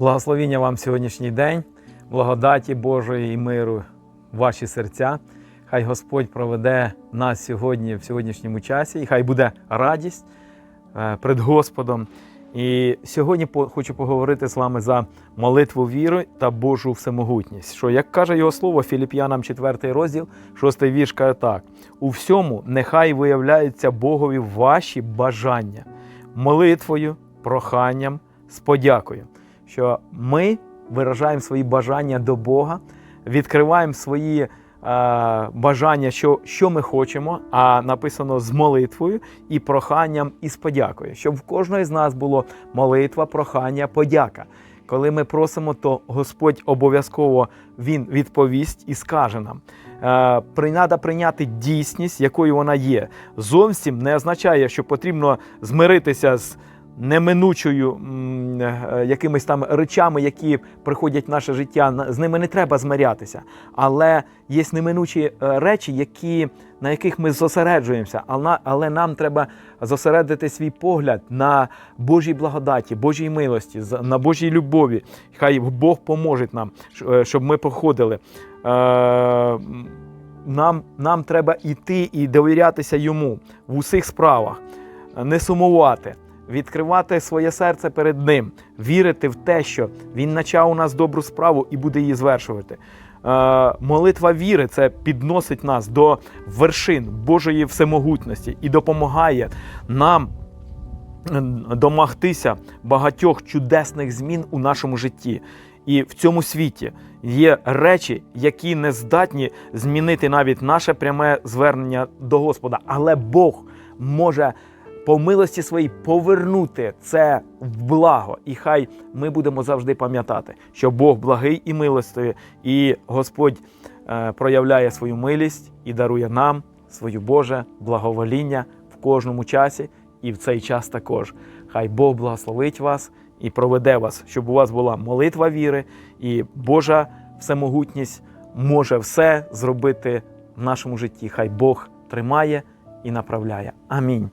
Благословіння вам сьогоднішній день, благодаті Божої і миру в ваші серця. Хай Господь проведе нас сьогодні в сьогоднішньому часі, і хай буде радість е, перед Господом. І сьогодні хочу поговорити з вами за молитву віри та Божу всемогутність. Що, як каже його слово Філіп'янам 4 розділ, 6 вірш каже так: у всьому нехай виявляються Богові ваші бажання молитвою, проханням, з подякою. Що ми виражаємо свої бажання до Бога, відкриваємо свої е, бажання, що, що ми хочемо, а написано з молитвою і проханням, і з подякою. Щоб в кожної з нас було молитва, прохання, подяка. Коли ми просимо, то Господь обов'язково Він відповість і скаже нам. Е, Треба прийняти дійсність, якою вона є. Зовсім не означає, що потрібно змиритися з неминучою е, якимись там речами, які приходять в наше життя. З ними не треба змирятися. Але є неминучі е, речі, які, на яких ми зосереджуємося. Але, нам треба зосередити свій погляд на Божій благодаті, Божій милості, на Божій любові. Хай Бог поможе нам, е, щоб ми проходили. Е, нам, нам треба йти і довірятися йому в усіх справах, не сумувати, відкривати своє серце перед ним, вірити в те, що він почав у нас добру справу і буде її звершувати. Е, молитва віри це підносить нас до вершин Божої всемогутності і допомагає нам е, домогтися багатьох чудесних змін у нашому житті. І в цьому світі є речі, які не здатні змінити навіть наше пряме звернення до Господа. Але Бог може по милості своїй повернути це в благо. І хай ми будемо завжди пам'ятати, що Бог благий і милостивий, і Господь е, проявляє свою милість і дарує нам свою Боже благовоління в кожному часі і в цей час також. Хай Бог благословить вас і проведе вас, щоб у вас була молитва віри, і Божа всемогутність може все зробити в нашому житті. Хай Бог тримає і направляє. Амінь.